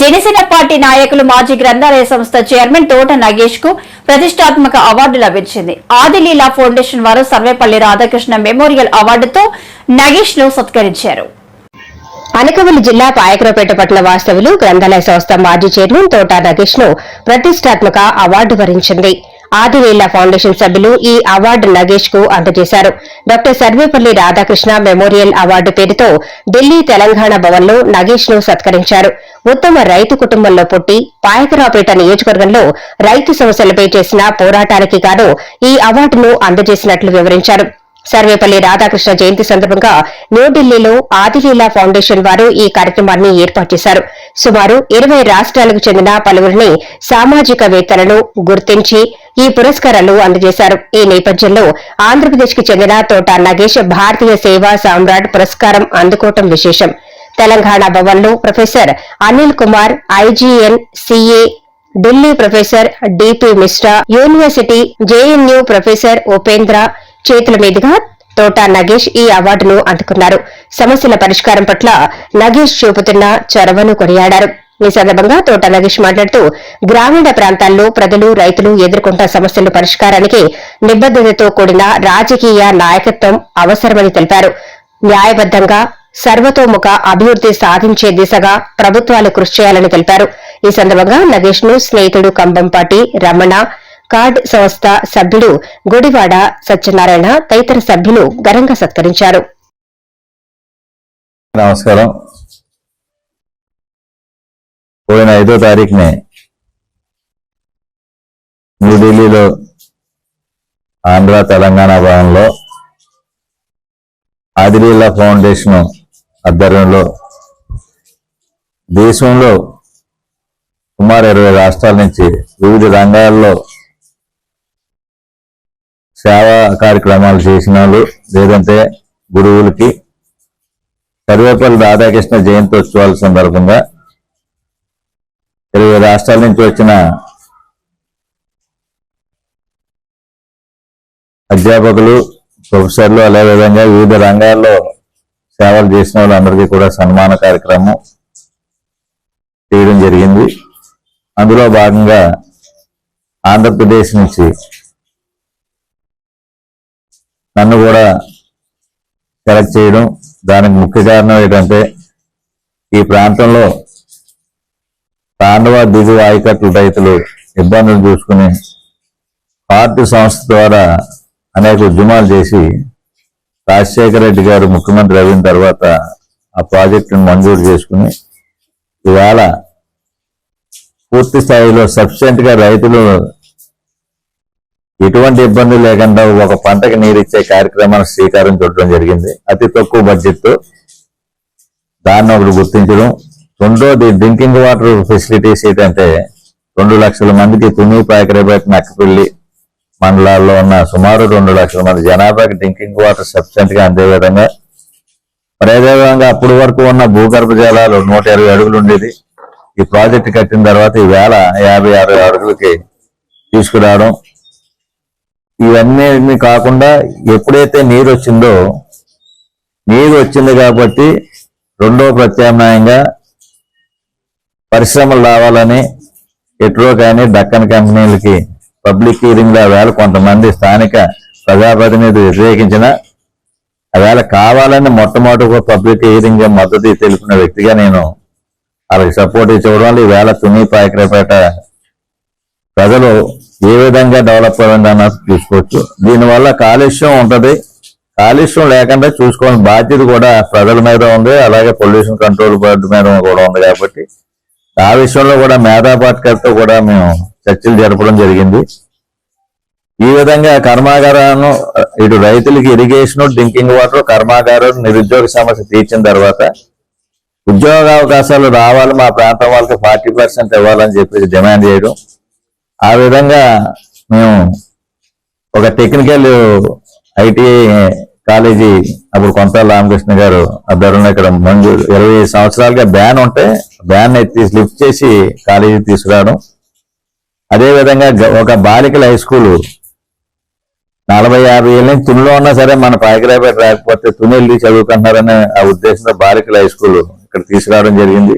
Janasena party నాయకులు మాజీ గ్రంథాలయ సంస్థ చైర్మన్ తోట నగేష్కు ప్రతిష్టాత్మక అవార్డు లభించింది. ఆదిలీలా ఫౌండేషన్ వారు సర్వేపల్లి రాధాకృష్ణ మెమోరియల్ అవార్డుతో నగేష్ను సత్కరించారు. అనకవల్లి జిల్లా పాయకరపేట పట్ల వాస్తవులు గ్రంథాలయ సంస్థ మాజీ చైర్మన్ తోట నగేష్ను ప్రతిష్టాత్మక అవార్డు వరించింది. ఆదివేళ్ళ ఫౌండేషన్ సభ్యులు ఈ అవార్డు నగేష్కు అందజేశారు. Doctor Sarvepalli Radhakrishna memorial award పేరుతో ఢిల్లీ తెలంగాణ భవన్లో నగేష్ను సత్కరించారు. ఉత్తమ రైతు కుటుంబంలో పుట్టి పాయకరావుపేట నియోజకవర్గంలో రైతు సమస్యలపై చేసిన పోరాటానికి గాను ఈ అవార్డును అందజేసినట్లు వివరించారు. సర్వేపల్లి రాధాకృష్ణ జయంతి సందర్భంగా న్యూఢిల్లీలో ఆదిలీలా ఫౌండేషన్ వారు ఈ కార్యక్రమాన్ని ఏర్పాటు చేశారు. సుమారు ఇరవై రాష్ట్రాలకు చెందిన పలువురిని సామాజికవేత్తలను గుర్తించి ఈ పురస్కారాలు అందజేశారు. ఈ నేపథ్యంలో ఆంధ్రప్రదేశ్కి చెందిన తోట నగేష్ భారతీయ సేవా సామ్రాట్ పురస్కారం అందుకోవటం విశేషం. తెలంగాణ భవన్లో professor Anil Kumar IGN CA Delhi professor DP Mishra university JNU professor Upendra చేతుల మీదుగా తోట నగేష్ ఈ అవార్డును అందుకున్నారు. సమస్యల పరిష్కారం పట్ల నగేష్ చూపుతున్న చొరవను కొనియాడారు. ఈ సందర్భంగా తోట నగేష్ మాట్లాడుతూ గ్రామీణ ప్రాంతాల్లో ప్రజలు రైతులు ఎదుర్కొంటున్న సమస్యల పరిష్కారానికి నిబద్దతతో కూడిన రాజకీయ నాయకత్వం అవసరమని తెలిపారు. న్యాయబద్దంగా సర్వతోముఖ అభివృద్ధి సాధించే దిశగా ప్రభుత్వాలు కృషి చేయాలని తెలిపారు. ఈ సందర్భంగా నగేష్ను స్నేహితుడు కంబంపాటి రమణ కార్డ్ సంస్థ సభ్యుడు గుడివాడ సత్యనారాయణ తదితర సభ్యులు ఘనంగా సత్కరించారు. నమస్కారం. పోయిన ఐదో తారీఖునే న్యూఢిల్లీలో ఆంధ్ర తెలంగాణ భవన్లో ఆదిలీలా ఫౌండేషన్ ఆధ్వర్యంలో దేశంలో సుమారు ఇరవై రాష్ట్రాల నుంచి వివిధ రంగాల్లో సేవా కార్యక్రమాలు చేసిన వాళ్ళు లేదంటే గురువులకి సర్వేపల్లి రాధాకృష్ణ జయంతోత్సవాల సందర్భంగా ఇరవై రాష్ట్రాల నుంచి వచ్చిన అధ్యాపకులు ప్రొఫెసర్లు అదేవిధంగా వివిధ రంగాల్లో సేవలు చేసిన వాళ్ళందరికీ కూడా సన్మాన కార్యక్రమం చేయడం జరిగింది. అందులో భాగంగా ఆంధ్రప్రదేశ్ నుంచి నన్ను కూడా సెలెక్ట్ చేయడం దానికి ముఖ్య కారణం ఏంటంటే ఈ ప్రాంతంలో తాండవ దిగువ ఆయకట్ల రైతులు ఇబ్బందులు చూసుకుని పార్టీ సంస్థ ద్వారా అనేక ఉద్యమాలు చేసి రాజశేఖర రెడ్డి గారు ముఖ్యమంత్రి అయిన తర్వాత ఆ ప్రాజెక్టును మంజూరు చేసుకుని ఇవాళ పూర్తి స్థాయిలో సఫిషియెంట్గా రైతులు ఎటువంటి ఇబ్బంది లేకుండా ఒక పంటకి నీరు ఇచ్చే కార్యక్రమాన్ని శ్రీకారం చుట్టడం జరిగింది. అతి తక్కువ బడ్జెట్ దాన్ని ఒకటి గుర్తించడం. రెండోది డ్రింకింగ్ వాటర్ ఫెసిలిటీస్ ఏంటంటే రెండు లక్షల మందికి తుని పాకరేపేట నక్కపల్లి మండలాల్లో ఉన్న సుమారు రెండు లక్షల మంది జనాభాకి డ్రింకింగ్ వాటర్ సఫిషియెంట్గా అందే విధంగా మరి అదేవిధంగా అప్పటి వరకు ఉన్న భూగర్భ జలాలు నూట ఇరవై అడుగులు ఉండేది. ఈ ప్రాజెక్ట్ కట్టిన తర్వాత ఈ వేల యాభై అరవై అడుగులకి తీసుకురావడం ఇవన్నీ కాకుండా ఎప్పుడైతే నీరు వచ్చిందో నీరు వచ్చింది కాబట్టి రెండో ప్రత్యామ్నాయంగా పరిశ్రమలు రావాలని ఎట్రో కానీ దక్కన్ కంపెనీలకి పబ్లిక్ హీరింగ్ వేళ కొంతమంది స్థానిక ప్రజాప్రతినిధులు వ్యతిరేకించిన ఆవేళ కావాలని మొట్టమొదటి పబ్లిక్ హీరింగ్ మద్దతు తెలిపిన వ్యక్తిగా నేను వాళ్ళకి సపోర్ట్ ఇచ్చేవడం వల్ల ఈవేళ తుని పాయకరపేట ప్రజలు ఏ విధంగా డెవలప్ అవ్వాలన్న చూసుకోవచ్చు దీనివల్ల కాలుష్యం ఉంటుంది. కాలుష్యం లేకుండా చూసుకోవాలని బాధ్యత కూడా ప్రజల మీద ఉంది. అలాగే పొల్యూషన్ కంట్రోల్ బోర్డు మీద కూడా ఉంది కాబట్టి ఆ విషయంలో కూడా మేధా పాట్కర్తో కూడా మేము చర్చలు జరపడం జరిగింది. ఈ విధంగా కర్మాగారాలను ఇటు రైతులకి ఇరిగేషన్ డ్రింకింగ్ వాటర్ కర్మాగారం నిరుద్యోగ సమస్య తీర్చిన తర్వాత ఉద్యోగ అవకాశాలు రావాలి మా ప్రాంతం వాళ్ళకి ఫార్టీ పర్సెంట్ ఇవ్వాలని చెప్పేసి డిమాండ్ చేయడం. ఆ విధంగా మేము ఒక టెక్నికల్ ఐటీ కాలేజీ అప్పుడు కొంత రామకృష్ణ గారు ఆధ్వర్యంలో ఇక్కడ మంజూరు ఇరవై సంవత్సరాలుగా బ్యాన్ ఉంటే బ్యాన్ ఎత్తి లిఫ్ట్ చేసి కాలేజీ తీసుకురావడం. అదేవిధంగా ఒక బాలికల హై స్కూల్ నలభై యాభై ఏళ్ళ నుంచి తునిలో ఉన్నా సరే మన పాయకరాపేట రాకపోతే తుని వెళ్ళి చదువుకుంటున్నారనే ఆ ఉద్దేశంతో బాలికల హై స్కూల్ ఇక్కడ తీసుకురావడం జరిగింది.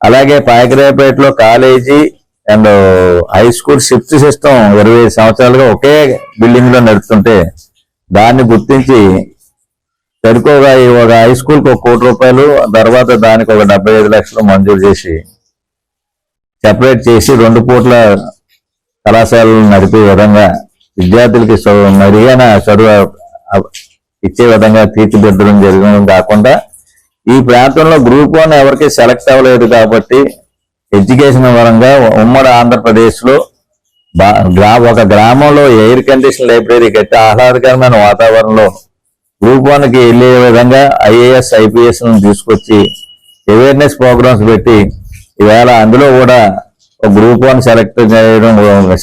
అలాగే పాయకరాయపేటలో college and high school shift system ఇరవై ఐదు సంవత్సరాలుగా ఒకే బిల్డింగ్లో నడుస్తుంటే దాన్ని గుర్తించి సరికోగా ఈ ఒక హై స్కూల్కి ఒక కోటి రూపాయలు తర్వాత దానికి ఒక డెబ్బై ఐదు లక్షలు మంజూరు చేసి సెపరేట్ చేసి రెండు పూట్ల కళాశాలలు నడిపే విధంగా విద్యార్థులకి చదువు మెరుగైన చదువు ఇచ్చే విధంగా తీర్చిదిద్దడం జరగడం కాకుండా ఈ ప్రాంతంలో గ్రూప్ వన్ ఎవరికి సెలెక్ట్ అవ్వలేదు కాబట్టి ఎడ్యుకేషన్ పరంగా ఉమ్మడి ఆంధ్రప్రదేశ్లో బా- గ్రా- ఒక గ్రామంలో ఎయిర్ కండిషన్ లైబ్రరీ కట్టి ఆహ్లాదకరమైన వాతావరణంలో గ్రూప్ వన్కి వెళ్ళే విధంగా ఐఏఎస్ ఐపీఎస్ తీసుకొచ్చి అవేర్నెస్ ప్రోగ్రామ్స్ పెట్టి ఈవేళ అందులో కూడా ఒక గ్రూప్ వన్ సెలెక్ట్ చేయడం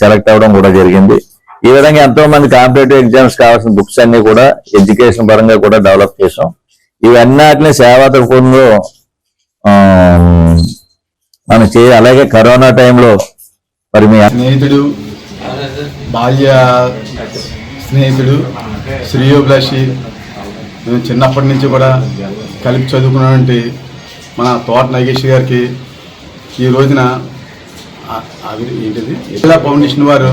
సెలెక్ట్ అవ్వడం కూడా జరిగింది. ఈ విధంగా ఎంతో మంది కాంపిటేటివ్ ఎగ్జామ్స్ కావాల్సిన బుక్స్ అన్ని కూడా ఎడ్యుకేషన్ పరంగా కూడా డెవలప్ చేసాం ఇవన్నీ సేవా దృక్పథంలో మనం చేయ అలాగే కరోనా టైంలో మరి మీ స్నేహితుడు బాల్య స్నేహితుడు శ్రేయోభిలాషి మేము చిన్నప్పటి నుంచి కూడా కలిపి చదువుకున్నటువంటి మన తోట నాగేష్ గారికి ఈ రోజున ఏంటిది? ఇలా ఫౌండేషన్ వారు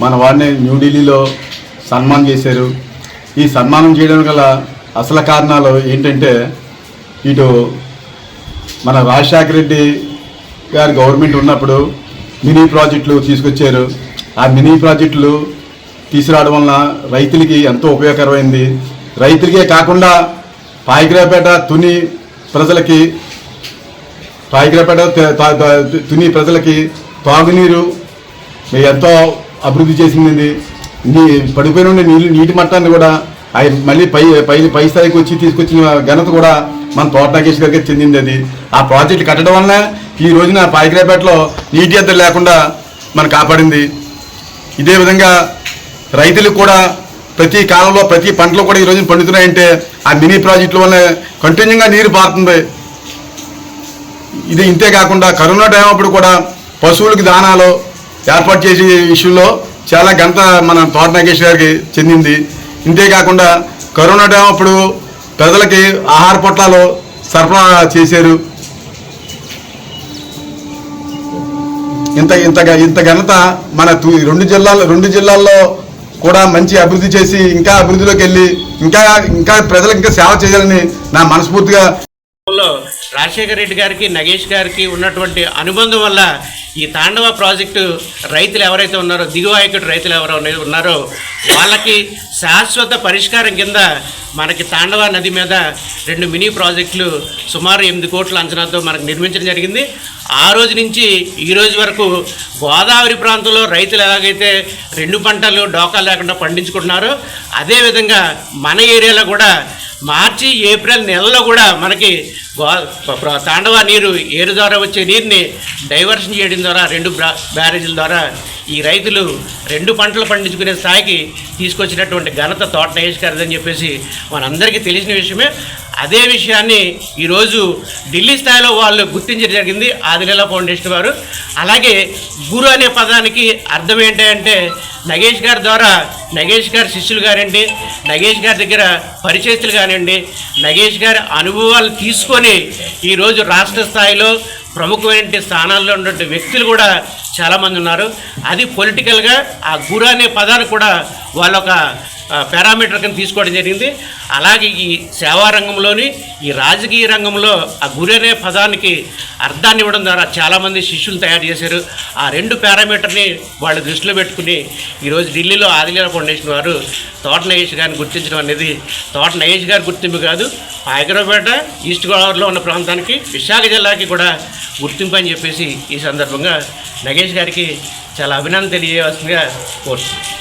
మన వారిని న్యూఢిల్లీలో సన్మానం చేశారు. ఈ సన్మానం చేయడం గల అసలు కారణాలు ఏంటంటే ఇటు మన రాజశేఖర రెడ్డి గారి గవర్నమెంట్ ఉన్నప్పుడు మినీ ప్రాజెక్టులు తీసుకొచ్చారు. ఆ మినీ ప్రాజెక్టులు తీసుకురావడం వలన రైతులకి ఎంతో ఉపయోగకరమైంది. రైతులకే కాకుండా పాయిగ్రాపేట తుని ప్రజలకి పాయిగ్రాపేట తుని ప్రజలకి తాగునీరు ఎంతో అభివృద్ధి చేసింది నీ పడిపోయిన ఉండే నీళ్ళు నీటి మట్టాన్ని కూడా అవి మళ్ళీ పై పై పై స్థాయికి వచ్చి తీసుకొచ్చిన ఘనత కూడా మన తోట నాగేష్ గారికి చెందింది అది. ఆ ప్రాజెక్ట్ కట్టడం వలన ఈ రోజున పాయకరాపేటలో నీటి ఎద్దరు లేకుండా మనం కాపాడింది. ఇదే విధంగా రైతులకు కూడా ప్రతి కాలంలో ప్రతి పంటలు కూడా ఈ రోజున పండుతున్నాయంటే ఆ మినీ ప్రాజెక్టుల వల్ల కంటిన్యూగా నీరు పారుతుంది. ఇది ఇంతే కాకుండా కరోనా టైం అప్పుడు కూడా పశువులకు దానాలు ఏర్పాటు చేసే విషయంలో చాలా ఘనత మన తోట నాగేశ్వర గారికి చెందింది. ఇంతే కాకుండా కరోనా టైం అప్పుడు ప్రజలకి ఆహార పొట్లాలు సరఫరా చేశారు. ఇంత ఇంత ఇంత ఘనత మన రెండు జిల్లాల్లో రెండు జిల్లాల్లో కూడా మంచి అభివృద్ధి చేసి ఇంకా అభివృద్ధిలోకి వెళ్ళి ఇంకా ఇంకా ప్రజలకు ఇంకా సేవ చేయాలని నా మనస్ఫూర్తిగా రాజశేఖర రెడ్డి గారికి నగేష్ గారికి ఉన్నటువంటి అనుబంధం వల్ల ఈ తాండవ ప్రాజెక్టు రైతులు ఎవరైతే ఉన్నారో దిగువాయకుడు రైతులు ఎవరో ఉన్నారో వాళ్ళకి శాశ్వత పరిష్కారం కింద మనకి తాండవ నది మీద రెండు మినీ ప్రాజెక్టులు సుమారు ఎనిమిది కోట్ల అంచనాతో మనకు నిర్మించడం జరిగింది. ఆ రోజు నుంచి ఈ రోజు వరకు గోదావరి ప్రాంతంలో రైతులు ఎలాగైతే రెండు పంటలు డోకా లేకుండా పండించుకుంటున్నారో అదేవిధంగా మన ఏరియాలో కూడా మార్చి ఏప్రిల్ నెలలో కూడా మనకి గో- ప్ర- తాండవ నీరు ఏరు ద్వారా వచ్చే నీరుని డైవర్షన్ చేయడం ద్వారా రెండు బ్రా- బ్యారేజీల ద్వారా ఈ రైతులు రెండు పంటలు పండించుకునే స్థాయికి తీసుకొచ్చినటువంటి ఘనత తోట నగేష్ గారిదని చెప్పేసి మనందరికీ తెలిసిన విషయమే. అదే విషయాన్ని ఈరోజు ఢిల్లీ స్థాయిలో వాళ్ళు గుర్తించడం జరిగింది ఆదిలీలా ఫౌండేషన్ వారు. అలాగే గురు అనే పదానికి అర్థం ఏంటంటే నగేష్ గారి ద్వారా నగేష్ గారి శిష్యులు కానివ్వండి నగేష్ గారి దగ్గర పరిచయస్తులు కానివ్వండి నగేష్ గారి అనుభవాలు తీసుకొని ఈరోజు రాష్ట్ర స్థాయిలో ప్రముఖమైన స్థానాల్లో ఉన్నటువంటి వ్యక్తులు కూడా చాలామంది ఉన్నారు. అది పొలిటికల్గా ఆ గురు అనే పదాన్ని కూడా వాళ్ళొక పారామీటర్ కింద తీసుకోవడం జరిగింది. అలాగే ఈ సేవా రంగంలోని ఈ రాజకీయ రంగంలో ఆ గురి అనే పదానికి అర్థాన్ని ఇవ్వడం ద్వారా చాలామంది శిష్యులు తయారు చేశారు. ఆ రెండు పారామీటర్ని వాళ్ళు దృష్టిలో పెట్టుకుని ఈరోజు ఢిల్లీలో ఆదిలీల ఫౌండేషన్ వారు తోట నగేష్ గారిని గుర్తించడం అనేది తోట నగేష్ గారి గుర్తింపు కాదు. హైదరాబాద్ ఈస్ట్ గోదావరిలో ఉన్న ప్రాంతానికి విశాఖ జిల్లాకి కూడా గుర్తింపు అని చెప్పేసి ఈ సందర్భంగా నగేష్ గారికి చాలా అభినందన తెలియవలసిందిగా కోరుతున్నాను.